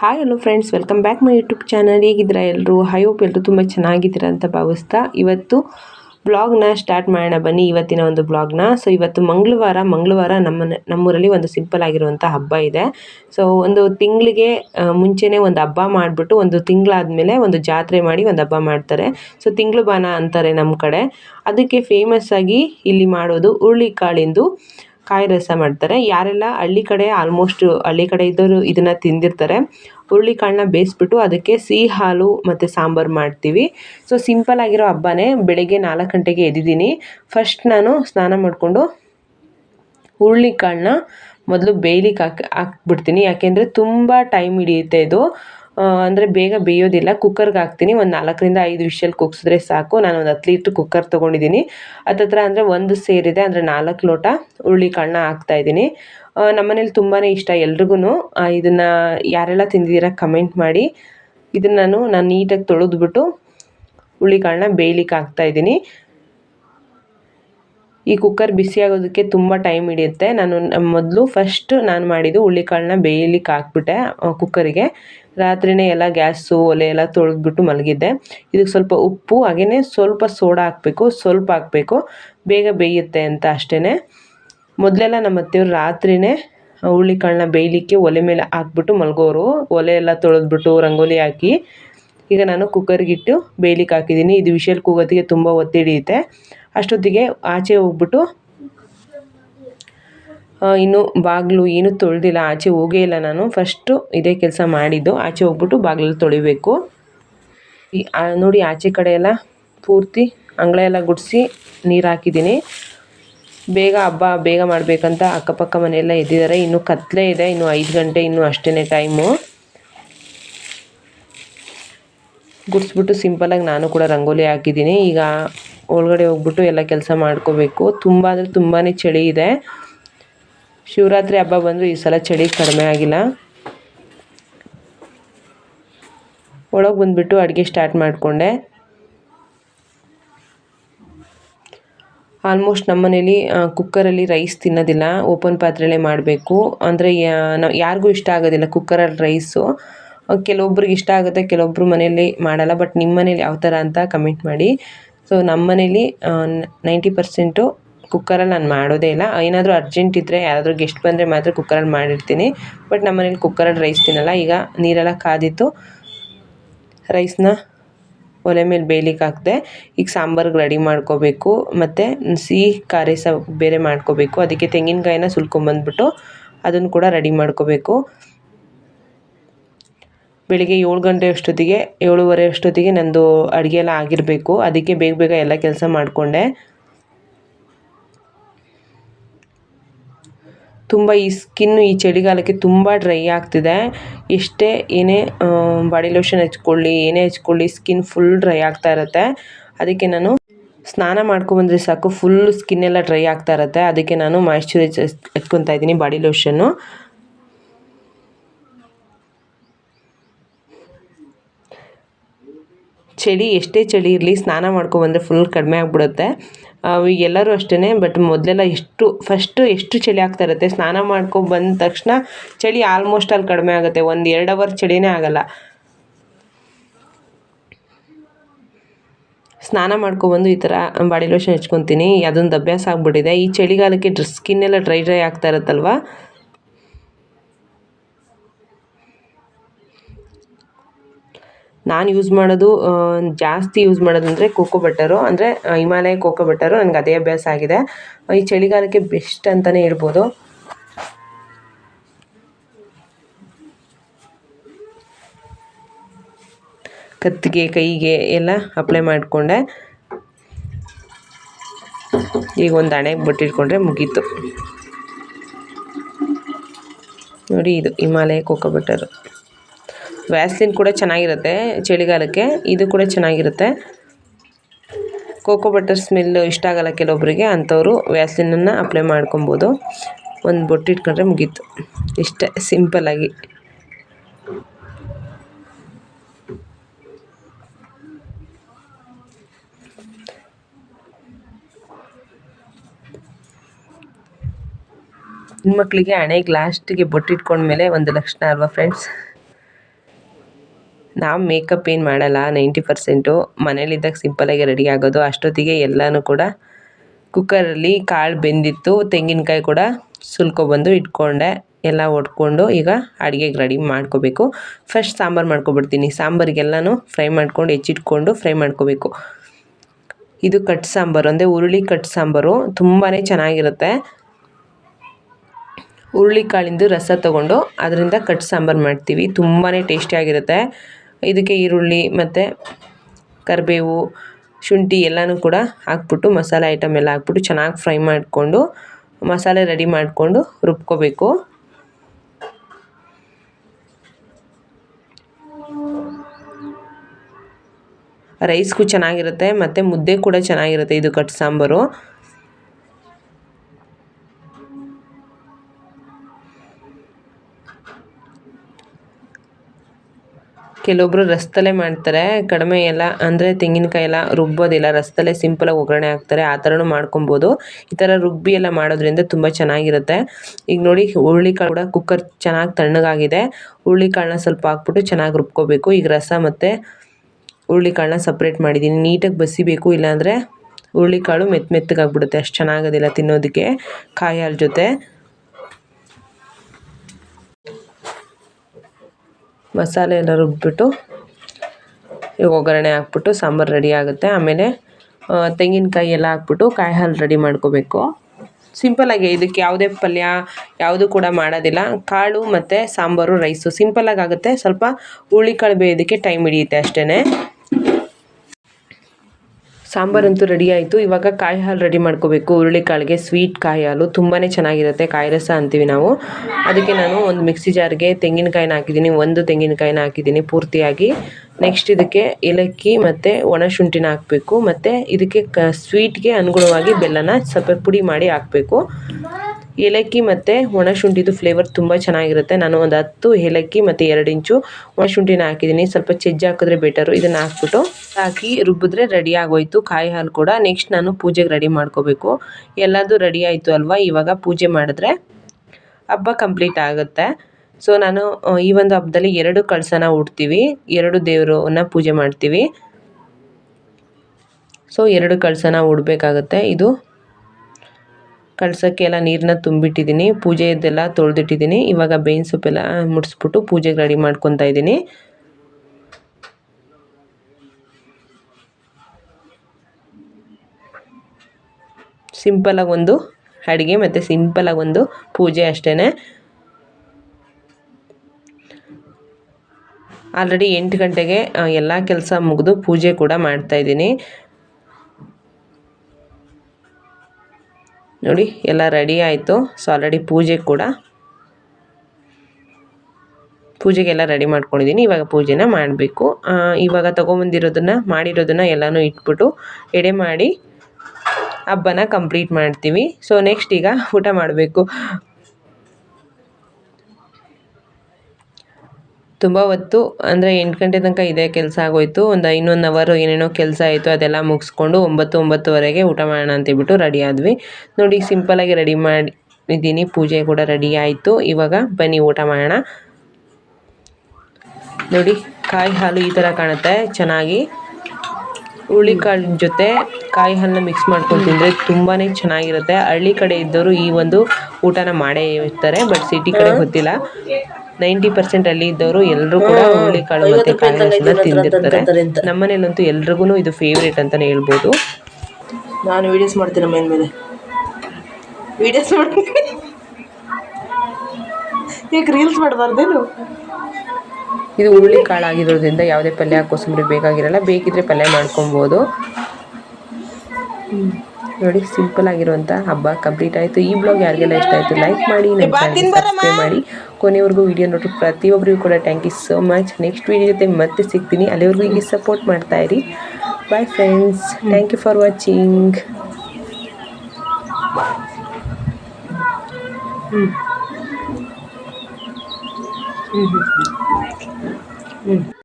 Hi hello friends welcome back my YouTube channel ಹೇಗಿದ್ದೀರಾ ಎಲ್ಲರೂ high hope ಎಲ್ಲರೂ ತುಂಬ ಚೆನ್ನಾಗಿದ್ದೀರಾ ಅಂತ ಭಾವಿಸ್ತಾ ಇವತ್ತು ಬ್ಲಾಗ್ನ ಸ್ಟಾರ್ಟ್ ಮಾಡೋಣ ಬನ್ನಿ. ಇವತ್ತಿನ ಒಂದು ಬ್ಲಾಗ್ನ ಸೊ ಇವತ್ತು ಮಂಗಳವಾರ ಮಂಗಳವಾರ ನಮ್ಮ ನಮ್ಮೂರಲ್ಲಿ ಒಂದು ಸಿಂಪಲ್ ಆಗಿರುವಂಥ ಹಬ್ಬ ಇದೆ. ಸೊ ಒಂದು ತಿಂಗಳಿಗೆ ಮುಂಚೆನೇ ಒಂದು ಹಬ್ಬ ಮಾಡಿಬಿಟ್ಟು ಒಂದು ತಿಂಗಳಾದಮೇಲೆ ಒಂದು ಜಾತ್ರೆ ಮಾಡಿ ಒಂದು ಹಬ್ಬ ಮಾಡ್ತಾರೆ. ಸೊ ತಿಂಗಳು ಬಾನ ಅಂತಾರೆ ನಮ್ಮ ಕಡೆ. ಅದಕ್ಕೆ ಫೇಮಸ್ ಆಗಿ ಇಲ್ಲಿ ಮಾಡೋದು ಹುರುಳಿಕಾಳಿಂದು. ಕಾಯಿ ರಸ ಮಾಡ್ತಾರೆ. ಯಾರೆಲ್ಲ ಹಳ್ಳಿ ಕಡೆ ಆಲ್ಮೋಸ್ಟ್ ಹಳ್ಳಿ ಕಡೆ ಇದ್ದವರು ಇದನ್ನು ತಿಂದಿರ್ತಾರೆ, ಹುರುಳಿಕಾಳನ್ನ ಬೇಯಿಸ್ಬಿಟ್ಟು ಅದಕ್ಕೆ ಸಿಹಿ ಹಾಲು ಮತ್ತು ಸಾಂಬಾರು ಮಾಡ್ತೀವಿ. ಸೊ ಸಿಂಪಲ್ ಆಗಿರೋ ಹಬ್ಬನೇ ಬೆಳಗ್ಗೆ ನಾಲ್ಕು ಗಂಟೆಗೆ ಎದ್ದಿದ್ದೀನಿ. ಫಸ್ಟ್ ನಾನು ಸ್ನಾನ ಮಾಡಿಕೊಂಡು ಹುರುಳಿಕಾಳನ್ನ ಮೊದಲು ಬೇಯ್ಲಿಕ್ಕೆ ಹಾಕಿ, ಹಾಕ್ಬಿಡ್ತೀನಿ. ಯಾಕೆಂದರೆ ತುಂಬ ಟೈಮ್ ಹಿಡಿಯುತ್ತೆ ಇದು. ಅಂದರೆ ಬೇಗ ಬೇಯೋದಿಲ್ಲ. ಕುಕ್ಕರ್ಗೆ ಹಾಕ್ತೀನಿ. ಒಂದು ನಾಲ್ಕರಿಂದ ಐದು ವಿಷಲ್ ಕುಗ್ಸಿದ್ರೆ ಸಾಕು. ನಾನು ಒಂದು ಹತ್ತು ಲೀಟ್ರ್ ಕುಕ್ಕರ್ ತೊಗೊಂಡಿದ್ದೀನಿ ಹತ್ತತ್ರ ಅಂದರೆ ಒಂದು ಸೇರಿದೆ. ಅಂದರೆ ನಾಲ್ಕು ಲೋಟ ಹುರುಳಿಕಾಳನ್ನ ಹಾಕ್ತಾಯಿದ್ದೀನಿ ನಮ್ಮನೇಲಿ ತುಂಬಾ ಇಷ್ಟ ಎಲ್ರಿಗೂ ಇದನ್ನು ಯಾರೆಲ್ಲ ತಿಂದಿದ್ದೀರಾ ಕಮೆಂಟ್ ಮಾಡಿ. ಇದನ್ನು ನಾನು ನಾನು ನೀಟಾಗಿ ತೊಳೆದ್ಬಿಟ್ಟು ಹುರುಳಿಕಾಳನ್ನ ಬೇಯ್ಲಿಕ್ಕೆ ಹಾಕ್ತಾಯಿದ್ದೀನಿ ಈ ಕುಕ್ಕರ್ ಬಿಸಿ ಆಗೋದಕ್ಕೆ ತುಂಬ ಟೈಮ್ ಹಿಡಿಯುತ್ತೆ. ನಾನು ಮೊದಲು ಫಸ್ಟ್ ನಾನು ಮಾಡಿದ್ದು ಹುರುಳಿಕಾಳನ್ನ ಬೇಯಲಿಕ್ಕೆ ಹಾಕ್ಬಿಟ್ಟೆ ಕುಕ್ಕರಿಗೆ ರಾತ್ರಿಯೇ ಎಲ್ಲ ಗ್ಯಾಸು ಒಲೆ ಎಲ್ಲ ತೊಳೆದ್ಬಿಟ್ಟು ಮಲಗಿದ್ದೆ. ಇದಕ್ಕೆ ಸ್ವಲ್ಪ ಉಪ್ಪು ಹಾಗೆಯೇ ಸ್ವಲ್ಪ ಸೋಡಾ ಹಾಕಬೇಕು, ಸ್ವಲ್ಪ ಹಾಕಬೇಕು. ಬೇಗ ಬೇಯುತ್ತೆ ಅಂತ ಅಷ್ಟೇ ಮೊದಲೆಲ್ಲ ನಮ್ಮ ಅತ್ತೆಯವರು ರಾತ್ರಿಯೇ ಹುಳಿಕಾಳನ್ನ ಬೇಯಲಿಕ್ಕೆ ಒಲೆ ಮೇಲೆ ಹಾಕ್ಬಿಟ್ಟು ಮಲಗೋರು. ಒಲೆ ಎಲ್ಲ ತೊಳೆದ್ಬಿಟ್ಟು, ರಂಗೋಲಿ ಹಾಕಿ. ಈಗ ನಾನು ಕುಕ್ಕರ್ಗಿಟ್ಟು ಬೇಯ್ಲಿಕ್ಕೆ ಹಾಕಿದ್ದೀನಿ. ಇದು ವಿಷಲ್ ಕೂಗೋತ್ತಿಗೆ ತುಂಬ ಒತ್ತಿಡಿಯುತ್ತೆ ಅಷ್ಟೊತ್ತಿಗೆ ಆಚೆ ಹೋಗ್ಬಿಟ್ಟು ಇನ್ನು ಬಾಗಿಲು ಏನೂ ತೊಳೆದಿಲ್ಲ. ಆಚೆ ಹೋಗೇ ಇಲ್ಲ ನಾನು. ಫಸ್ಟು ಇದೇ ಕೆಲಸ ಮಾಡಿದ್ದು. ಆಚೆ ಹೋಗ್ಬಿಟ್ಟು ಬಾಗಿಲಲ್ಲಿ ತೊಳಿಬೇಕು. ಈ ನೋಡಿ ಆಚೆ ಕಡೆ ಎಲ್ಲ ಪೂರ್ತಿ ಅಂಗಳ ಎಲ್ಲ ಗುಡಿಸಿ ನೀರು ಹಾಕಿದ್ದೀನಿ. ಬೇಗ ಹಬ್ಬ, ಬೇಗ ಮಾಡಬೇಕಂತ ಅಕ್ಕಪಕ್ಕ ಮನೆಯೆಲ್ಲ ಎದ್ದಿದ್ದಾರೆ. ಇನ್ನು ಕತ್ತಲೆ ಇದೆ. ಇನ್ನು ಐದು ಗಂಟೆ, ಇನ್ನೂ ಅಷ್ಟೇ ಟೈಮು ಗುಡಿಸ್ಬಿಟ್ಟು ಸಿಂಪಲಾಗಿ ನಾನು ಕೂಡ ರಂಗೋಲಿ ಹಾಕಿದ್ದೀನಿ. ಈಗ ಒಳಗಡೆ ಹೋಗ್ಬಿಟ್ಟು ಎಲ್ಲ ಕೆಲಸ ಮಾಡ್ಕೋಬೇಕು. ತುಂಬ ಅಂದರೆ ತುಂಬಾ ಚಳಿ ಇದೆ. ಶಿವರಾತ್ರಿ ಹಬ್ಬ ಬಂದರೂ ಈ ಸಲ ಚಳಿ ಕಡಿಮೆ ಆಗಿಲ್ಲ. ಒಳಗೆ ಬಂದುಬಿಟ್ಟು ಅಡುಗೆ ಸ್ಟಾರ್ಟ್ ಮಾಡಿಕೊಂಡೆ. ಆಲ್ಮೋಸ್ಟ್ ನಮ್ಮ ಮನೇಲಿ ಕುಕ್ಕರಲ್ಲಿ ರೈಸ್ ತಿನ್ನೋದಿಲ್ಲ. ಓಪನ್ ಪಾತ್ರೆಯಲ್ಲೇ ಮಾಡಬೇಕು. ಅಂದರೆ ಯಾರಿಗೂ ಇಷ್ಟ ಆಗೋದಿಲ್ಲ ಕುಕ್ಕರಲ್ಲಿ ರೈಸು ಕೆಲವೊಬ್ರಿಗೆ ಇಷ್ಟ ಆಗುತ್ತೆ ಕೆಲವೊಬ್ಬರು ಮನೆಯಲ್ಲಿ ಮಾಡಲ್ಲ ಬಟ್ ನಿಮ್ಮ ಮನೇಲಿ ಯಾವ ಥರ ಅಂತ ಕಮೆಂಟ್ ಮಾಡಿ. ಸೊ ನಮ್ಮ ಮನೇಲಿ ನೈಂಟಿ ಪರ್ಸೆಂಟು ಕುಕ್ಕರಲ್ಲಿ ನಾನು ಮಾಡೋದೇ ಇಲ್ಲ. ಏನಾದರೂ ಅರ್ಜೆಂಟ್ ಇದ್ದರೆ ಯಾರಾದರೂ ಗೆಸ್ಟ್ ಬಂದರೆ ಮಾತ್ರ ಕುಕ್ಕರಲ್ಲಿ ಮಾಡಿರ್ತೀನಿ. ಬಟ್ ನಮ್ಮ ಮನೇಲಿ ಕುಕ್ಕರಲ್ಲಿ ರೈಸ್ ತಿನ್ನಲ್ಲ. ಈಗ ನೀರೆಲ್ಲ ಕಾದಿತ್ತು. ರೈಸ್ನ ಒಲೆ ಮೇಲೆ ಬೇಯಲಿಕ್ಕೆ ಹಾಕಿದೆ ಈಗ ಸಾಂಬಾರ್ಗೆ ರೆಡಿ ಮಾಡ್ಕೋಬೇಕು. ಮತ್ತು ಸಿಹಿ ಖಾರ ಸಹ ಬೇರೆ ಮಾಡ್ಕೋಬೇಕು. ಅದಕ್ಕೆ ತೆಂಗಿನಕಾಯಿನ ಸುಲ್ಕೊಂಬಂದ್ಬಿಟ್ಟು ಅದನ್ನು ಕೂಡ ರೆಡಿ ಮಾಡ್ಕೋಬೇಕು. ಬೆಳಿಗ್ಗೆ ಏಳು ಗಂಟೆ ಅಷ್ಟೊತ್ತಿಗೆ, ಏಳುವರೆ ಅಷ್ಟೊತ್ತಿಗೆ ನಂದು ಅಡುಗೆ ಎಲ್ಲ ಆಗಿರಬೇಕು. ಅದಕ್ಕೆ ಬೇಗ ಬೇಗ ಎಲ್ಲ ಕೆಲಸ ಮಾಡಿಕೊಂಡೆ. ತುಂಬ ಈ ಸ್ಕಿನ್ನು ಈ ಚಳಿಗಾಲಕ್ಕೆ ತುಂಬ ಡ್ರೈ ಆಗ್ತಿದೆ. ಎಷ್ಟೇ ಏನೇ ಬಾಡಿ ಲೋಷನ್ ಹಚ್ಕೊಳ್ಳಿ, ಏನೇ ಹಚ್ಕೊಳ್ಳಿ, ಸ್ಕಿನ್ ಫುಲ್ ಡ್ರೈ ಆಗ್ತಾ ಇರುತ್ತೆ. ಅದಕ್ಕೆ ನಾನು ಸ್ನಾನ ಮಾಡ್ಕೊಬಂದ್ರೆ ಸಾಕು, ಫುಲ್ ಸ್ಕಿನ್ ಎಲ್ಲ ಡ್ರೈ ಆಗ್ತಾ ಇರುತ್ತೆ. ಅದಕ್ಕೆ ನಾನು ಮಾಯಶ್ಚರೈಸ್ ಹಚ್ಕೊತಾ ಇದ್ದೀನಿ ಬಾಡಿ ಲೋಷನ್ನು. ಚಳಿ, ಎಷ್ಟೇ ಚಳಿ ಇರಲಿ ಸ್ನಾನ ಮಾಡ್ಕೊಬಂದರೆ ಫುಲ್ ಕಡಿಮೆ ಆಗಿಬಿಡುತ್ತೆ. ಎಲ್ಲರೂ ಅಷ್ಟೇ ಬಟ್ ಮೊದಲೆಲ್ಲ ಎಷ್ಟು ಫಸ್ಟು ಎಷ್ಟು ಚಳಿ ಆಗ್ತಾ ಇರುತ್ತೆ, ಸ್ನಾನ ಮಾಡ್ಕೊಂಡು ಬಂದ ತಕ್ಷಣ ಚಳಿ ಆಲ್ಮೋಸ್ಟ್ ಅಲ್ಲಿ ಕಡಿಮೆ ಆಗುತ್ತೆ, ಒಂದು ಎರಡು ಅವರ್ ಚಳಿನೇ ಆಗಲ್ಲ. ಸ್ನಾನ ಮಾಡ್ಕೊಬಂದು ಈ ಥರ ಬಾಡಿ ಲೋಷನ್ ಹಚ್ಕೊತೀನಿ, ಅದೊಂದು ಅಭ್ಯಾಸ ಆಗಿಬಿಟ್ಟಿದೆ. ಈ ಚಳಿಗಾಲಕ್ಕೆ ಡ್ರೆಸ್ ಸ್ಕಿನ್ ಎಲ್ಲ ಡ್ರೈ ಡ್ರೈ ಆಗ್ತಾ ಇರುತ್ತಲ್ವ? ನಾನು ಯೂಸ್ ಮಾಡೋದು ಜಾಸ್ತಿ ಯೂಸ್ ಮಾಡೋದಂದರೆ ಕೋಕೋ ಬಟರು ಅಂದರೆ ಹಿಮಾಲಯ ಕೋಕೋ ಬಟರು ನನಗೆ ಅದೇ ಅಭ್ಯಾಸ ಆಗಿದೆ. ಈ ಚಳಿಗಾಲಕ್ಕೆ ಬೆಸ್ಟ್ ಅಂತಲೇ ಹೇಳ್ಬೋದು. ಕತ್ತಿಗೆ, ಕೈಗೆ ಎಲ್ಲ ಅಪ್ಲೈ ಮಾಡಿಕೊಂಡೆ. ಈಗ ಒಂದು ಹಣೆಗೆ ಬಟ್ಟಿಟ್ಕೊಂಡ್ರೆ ಮುಗೀತು. ನೋಡಿ ಇದು, ಹಿಮಾಲಯ ಕೋಕೋ ಬಟರು ವ್ಯಾಸ್ಲಿನ್ ಕೂಡ ಚೆನ್ನಾಗಿರುತ್ತೆ ಚಳಿಗಾಲಕ್ಕೆ. ಇದು ಕೂಡ ಚೆನ್ನಾಗಿರುತ್ತೆ. ಕೋಕೋ ಬಟರ್ ಸ್ಮೆಲ್ಲು ಇಷ್ಟ ಆಗಲ್ಲ ಕೆಲವೊಬ್ಬರಿಗೆ ಅಂಥವ್ರು ವ್ಯಾಸ್ಲಿನನ್ನು ಅಪ್ಲೈ ಮಾಡ್ಕೊಬೋದು. ಒಂದು ಬೊಟ್ಟು ಇಟ್ಕೊಂಡ್ರೆ ಮುಗೀತು. ಇಷ್ಟೇ ಸಿಂಪಲ್ಲಾಗಿ ಹೆಣ್ಮಕ್ಳಿಗೆ ಹಣೆಗೆ ಲಾಸ್ಟಿಗೆ ಬೊಟ್ಟಿಟ್ಕೊಂಡ್ಮೇಲೆ ಒಂದು ಲಕ್ಷಣ ಅಲ್ವಾ ಫ್ರೆಂಡ್ಸ್ ನಾವು ಮೇಕಪ್ ಏನು ಮಾಡಲ್ಲ ನೈಂಟಿ ಪರ್ಸೆಂಟು ಮನೇಲಿದ್ದಾಗ ಸಿಂಪಲಾಗಿ ರೆಡಿ ಆಗೋದು. ಅಷ್ಟೊತ್ತಿಗೆ ಎಲ್ಲನೂ ಕೂಡ ಕುಕ್ಕರಲ್ಲಿ ಕಾಳು ಬೆಂದಿತ್ತು, ತೆಂಗಿನಕಾಯಿ ಕೂಡ ಸುಲ್ಕೊಬಂದು ಇಟ್ಕೊಂಡೆ. ಎಲ್ಲ ಒಡ್ಕೊಂಡು ಈಗ ಅಡುಗೆಗೆ ರೆಡಿ ಮಾಡ್ಕೋಬೇಕು. ಫಸ್ಟ್ ಸಾಂಬಾರು ಮಾಡ್ಕೊಬಿಡ್ತೀನಿ. ಸಾಂಬಾರಿಗೆಲ್ಲನೂ ಫ್ರೈ ಮಾಡ್ಕೊಂಡು, ಹೆಚ್ಚಿಟ್ಕೊಂಡು ಫ್ರೈ ಮಾಡ್ಕೋಬೇಕು. ಇದು ಕಟ್ ಸಾಂಬಾರು. ಅಂದರೆ ಹುರುಳಿ ಕಟ್ ಸಾಂಬಾರು. ತುಂಬಾ ಚೆನ್ನಾಗಿರುತ್ತೆ. ಹುರುಳಿ ಕಾಳಿಂದು ರಸ ತಗೊಂಡು ಅದರಿಂದ ಕಟ್ ಸಾಂಬಾರು ಮಾಡ್ತೀವಿ. ತುಂಬಾ ಟೇಸ್ಟಿಯಾಗಿರುತ್ತೆ ಇದಕ್ಕೆ ಈರುಳ್ಳಿ ಮತ್ತು ಕರಿಬೇವು, ಶುಂಠಿ ಎಲ್ಲನೂ ಕೂಡ ಹಾಕ್ಬಿಟ್ಟು ಮಸಾಲೆ ಐಟಮ್ ಎಲ್ಲ ಹಾಕ್ಬಿಟ್ಟು ಚೆನ್ನಾಗಿ ಫ್ರೈ ಮಾಡಿಕೊಂಡು, ಮಸಾಲೆ ರೆಡಿ ಮಾಡಿಕೊಂಡು ರುಬ್ಕೋಬೇಕು. ರೈಸ್ಗೂ ಚೆನ್ನಾಗಿರುತ್ತೆ, ಮತ್ತು ಮುದ್ದೆ ಕೂಡ ಚೆನ್ನಾಗಿರುತ್ತೆ ಇದು ಕಟ್ ಸಾಂಬಾರು. ಕೆಲವೊಬ್ಬರು ರಸದಲ್ಲೇ ಮಾಡ್ತಾರೆ, ಕಡಿಮೆ ಎಲ್ಲ ಅಂದರೆ ತೆಂಗಿನಕಾಯಿ ಎಲ್ಲ ರುಬ್ಬೋದಿಲ್ಲ ರಸದಲ್ಲೇ ಸಿಂಪಲಾಗಿ ಒಗ್ಗರಣೆ ಹಾಕ್ತಾರೆ, ಆ ಥರನೂ ಮಾಡ್ಕೊಬೋದು. ಈ ಥರ ರುಬ್ಬಿ ಎಲ್ಲ ಮಾಡೋದ್ರಿಂದ ತುಂಬ ಚೆನ್ನಾಗಿರುತ್ತೆ. ಈಗ ನೋಡಿ ಹುರುಳಿಕಾಳು ಕೂಡ ಕುಕ್ಕರ್ ಚೆನ್ನಾಗಿ ತಣ್ಣಗಾಗಿದೆ. ಹುರುಳಿಕಾಳನ್ನ ಸ್ವಲ್ಪ ಹಾಕ್ಬಿಟ್ಟು ಚೆನ್ನಾಗಿ ರುಬ್ಕೋಬೇಕು. ಈಗ ರಸ ಮತ್ತು ಹುರುಳಿಕಾಳನ್ನ ಸಪ್ರೇಟ್ ಮಾಡಿದ್ದೀನಿ ನೀಟಾಗಿ ಬಸಿಬೇಕು, ಇಲ್ಲಾಂದರೆ ಹುರುಳಿಕಾಳು ಮೆತ್ತ ಮೆತ್ತಗಾಗ್ಬಿಡುತ್ತೆ ಅಷ್ಟು ಚೆನ್ನಾಗೋದಿಲ್ಲ ತಿನ್ನೋದಕ್ಕೆ, ಕಾಯಿ ಹಾಲು ಜೊತೆ. ಮಸಾಲೆ ಎಲ್ಲ ರುಬ್ಬಿಬಿಟ್ಟು ಈಗ ಒಗ್ಗರಣೆ ಹಾಕ್ಬಿಟ್ಟು ಸಾಂಬಾರು ರೆಡಿ ಆಗುತ್ತೆ. ಆಮೇಲೆ ತೆಂಗಿನಕಾಯಿ ಎಲ್ಲ ಹಾಕ್ಬಿಟ್ಟು ಕಾಯಿ ಹಾಲು ರೆಡಿ ಮಾಡ್ಕೋಬೇಕು. ಸಿಂಪಲ್ಲಾಗಿ ಇದಕ್ಕೆ ಯಾವುದೇ ಪಲ್ಯ, ಯಾವುದು ಕೂಡ ಮಾಡೋದಿಲ್ಲ. ಕಾಳು ಮತ್ತು ಸಾಂಬಾರು, ರೈಸು. ಸಿಂಪಲ್ಲಾಗಿ ಆಗುತ್ತೆ. ಸ್ವಲ್ಪ ಹುಳಿ ಹುರುಳಿಕಾಳು ಬೇಯೋದಕ್ಕೆ ಟೈಮ್ ಹಿಡಿಯುತ್ತೆ ಅಷ್ಟೇ ಸಾಂಬಾರಂತೂ ರೆಡಿ ಆಯಿತು. ಇವಾಗ ಕಾಯಿ ಹಾಲು ರೆಡಿ ಮಾಡ್ಕೋಬೇಕು. ಕಾಳಿಗೆ ಸ್ವೀಟ್ ಕಾಯಿ ಹಾಲು ತುಂಬಾ ಚೆನ್ನಾಗಿರುತ್ತೆ. ಕಾಯಿ ರಸ ಅಂತೀವಿ ನಾವು. ಅದಕ್ಕೆ ನಾನು ಒಂದು ಮಿಕ್ಸಿ ಜಾರ್ಗೆ ತೆಂಗಿನಕಾಯಿನ ಹಾಕಿದ್ದೀನಿ. ಒಂದು ತೆಂಗಿನಕಾಯಿನ ಹಾಕಿದ್ದೀನಿ ಪೂರ್ತಿಯಾಗಿ. ನೆಕ್ಸ್ಟ್ ಇದಕ್ಕೆ ಏಲಕ್ಕಿ ಮತ್ತು ಒಣ ಶುಂಠಿನ ಹಾಕಬೇಕು. ಮತ್ತು ಇದಕ್ಕೆ ಕ ಸ್ವೀಟ್ಗೆ ಅನುಗುಣವಾಗಿ ಬೆಲ್ಲನ ಸ್ವಲ್ಪ ಪುಡಿ ಮಾಡಿ ಹಾಕಬೇಕು. ಏಲಕ್ಕಿ ಮತ್ತು ಒಣಶುಂಠಿದು ಫ್ಲೇವರ್ ತುಂಬ ಚೆನ್ನಾಗಿರುತ್ತೆ. ನಾನು ಒಂದು ಹತ್ತು ಏಲಕ್ಕಿ ಮತ್ತು ಎರಡು ಇಂಚು ಒಣಶುಂಠಿನ ಹಾಕಿದ್ದೀನಿ. ಸ್ವಲ್ಪ ಚಜ್ಜಿ ಹಾಕಿದ್ರೆ ಬೆಟರು ಇದನ್ನು ಹಾಕ್ಬಿಟ್ಟು ಹಾಕಿ ರುಬ್ಬಿದ್ರೆ ರೆಡಿ ಆಗೋಯ್ತು. ಕಾಯಿ ಹಾಲು ಕೂಡ ನೆಕ್ಸ್ಟ್ ನಾನು ಪೂಜೆಗೆ ರೆಡಿ ಮಾಡ್ಕೋಬೇಕು. ಎಲ್ಲದೂ ರೆಡಿ ಆಯಿತು ಅಲ್ವಾ? ಇವಾಗ ಪೂಜೆ ಮಾಡಿದ್ರೆ ಹಬ್ಬ ಕಂಪ್ಲೀಟ್ ಆಗುತ್ತೆ. ಸೊ ನಾನು ಈ ಒಂದು ಹಬ್ಬದಲ್ಲಿ ಎರಡು ಕಳಸನ ಉಡ್ತೀವಿ. ಎರಡು ದೇವರನ್ನ ಪೂಜೆ ಮಾಡ್ತೀವಿ. ಸೊ ಎರಡು ಕಳಸನ ಉಡಬೇಕಾಗತ್ತೆ. ಇದು ಕಳ್ಸೋಕ್ಕೆ ಎಲ್ಲ ನೀರನ್ನ ತುಂಬಿಟ್ಟಿದ್ದೀನಿ. ಪೂಜೆಯದ್ದೆಲ್ಲ ತೊಳೆದಿಟ್ಟಿದ್ದೀನಿ. ಇವಾಗ ಬೇವಿನ ಸೊಪ್ಪೆಲ್ಲ ಮುಡಿಸ್ಬಿಟ್ಟು ಪೂಜೆಗೆ ರೆಡಿ ಮಾಡ್ಕೊತಾ ಇದ್ದೀನಿ. ಸಿಂಪಲಾಗಿ ಒಂದು ಅಡುಗೆ ಮತ್ತು ಸಿಂಪಲಾಗಿ ಒಂದು ಪೂಜೆ ಅಷ್ಟೇ ಆಲ್ರೆಡಿ ಎಂಟು ಗಂಟೆಗೆ ಎಲ್ಲ ಕೆಲಸ ಮುಗಿದು ಪೂಜೆ ಕೂಡ ಮಾಡ್ತಾಯಿದ್ದೀನಿ ನೋಡಿ, ಎಲ್ಲ ರೆಡಿ ಆಯಿತು. ಸೊ ಆಲ್ರೆಡಿ ಪೂಜೆ ಕೂಡ. ಪೂಜೆಗೆಲ್ಲ ರೆಡಿ ಮಾಡ್ಕೊಂಡಿದ್ದೀನಿ ಇವಾಗ ಪೂಜೆನ ಮಾಡಬೇಕು. ಇವಾಗ ತೊಗೊಂಬಂದಿರೋದನ್ನು, ಮಾಡಿರೋದನ್ನು ಎಲ್ಲನೂ ಇಟ್ಬಿಟ್ಟು ಎಡೆ ಮಾಡಿ ಹಬ್ಬನ ಕಂಪ್ಲೀಟ್ ಮಾಡ್ತೀವಿ. ಸೊ ನೆಕ್ಸ್ಟ್ ಈಗ ಊಟ ಮಾಡಬೇಕು. ತುಂಬ ಹೊತ್ತು, ಅಂದರೆ ಎಂಟು ಗಂಟೆ ತನಕ ಇದೇ ಕೆಲಸ ಆಗೋಯಿತು. ಒಂದು ಇನ್ನೊಂದು ಅವರು ಏನೇನೋ ಕೆಲಸ ಆಯಿತು, ಅದೆಲ್ಲ ಮುಗಿಸ್ಕೊಂಡು ಒಂಬತ್ತು ಒಂಬತ್ತುವರೆಗೆ ಊಟ ಮಾಡೋಣ ಅಂತೇಳ್ಬಿಟ್ಟು ರೆಡಿ ಆದ್ವಿ. ನೋಡಿ ಸಿಂಪಲಾಗಿ ರೆಡಿ ಮಾಡಿದ್ದೀನಿ. ಪೂಜೆ ಕೂಡ ರೆಡಿ ಆಯಿತು. ಇವಾಗ ಬನ್ನಿ, ಊಟ ಮಾಡೋಣ. ನೋಡಿ, ಕಾಯಿ ಹಾಲು ಈ ಥರ ಕಾಣುತ್ತೆ. ಚೆನ್ನಾಗಿ ಹುರುಳಿಕಾಳು ಜೊತೆ ಕಾಯಿ ಹಣ್ಣು ಮಿಕ್ಸ್ ಮಾಡ್ಕೊಂಡು ತಿಂದರೆ ತುಂಬಾ ಚೆನ್ನಾಗಿರುತ್ತೆ. ಹಳ್ಳಿ ಕಡೆ ಇದ್ದವರು ಈ ಒಂದು ಊಟನ ಮಾಡೇ ಇರ್ತಾರೆ ಬಟ್ ಸಿಟಿ ಕಡೆ ಗೊತ್ತಿಲ್ಲ. ನೈಂಟಿ ಪರ್ಸೆಂಟ್ ಅಲ್ಲಿ ಇದ್ದವರು ಎಲ್ಲರೂ ಕೂಡ ಹುರುಳಿಕಾಳು ಮತ್ತೆ ಕಾಯಿ ಹಣ್ಣು ತಿಂದಿರ್ತಾರೆ. ನಮ್ಮನೇಲಂತೂ ಎಲ್ರಿಗೂ ಇದು ಫೇವ್ರೇಟ್ ಅಂತಲೇ ಹೇಳ್ಬೋದು. ನಾನು ವೀಡಿಯೋಸ್ ಮಾಡ್ತೀನಿ ಮೇನ್ ಮೇಲೆ. ವೀಡಿಯೋಸ್ ಮಾಡ್ತೀನಿ. ಈಗ ರೀಲ್ಸ್ ಮಾಡಬಾರ್ದೇನು? ಇದು ಹುರುಳಿ ಕಾಳು ಆಗಿರೋದ್ರಿಂದ ಯಾವುದೇ ಪಲ್ಯ ಕೋಸಂಬರಿ ಬೇಕಾಗಿರಲ್ಲ ಬೇಕಿದ್ರೆ ಪಲ್ಯ ಮಾಡ್ಕೊಬೋದು. ನೋಡಿ ಸಿಂಪಲ್ ಆಗಿರುವಂಥ ಹಬ್ಬ ಕಂಪ್ಲೀಟ್ ಆಯಿತು. ಈ ಬ್ಲಾಗ್ ಯಾರಿಗೆಲ್ಲ ಇಷ್ಟ ಆಯಿತು ಲೈಕ್ ಮಾಡಿ ನಮ್ಮ ಸಬ್ಸ್ಕ್ರೈಬ್ ಮಾಡಿ. ಕೊನೆವರೆಗೂ ವಿಡಿಯೋ ನೋಡಿ ಪ್ರತಿಯೊಬ್ಬರಿಗೂ ಕೂಡ thank you so much next video ಜೊತೆ ಮತ್ತೆ ಸಿಗ್ತೀನಿ. ಅಲ್ಲಿವರೆಗೂ ಹೀಗೆ ಸಪೋರ್ಟ್ ಮಾಡ್ತಾ ಇರಿ. Bye friends thank you for watching ಹ್ಞೂ ಹ್ಞೂ ಹ್ಞೂ Mm.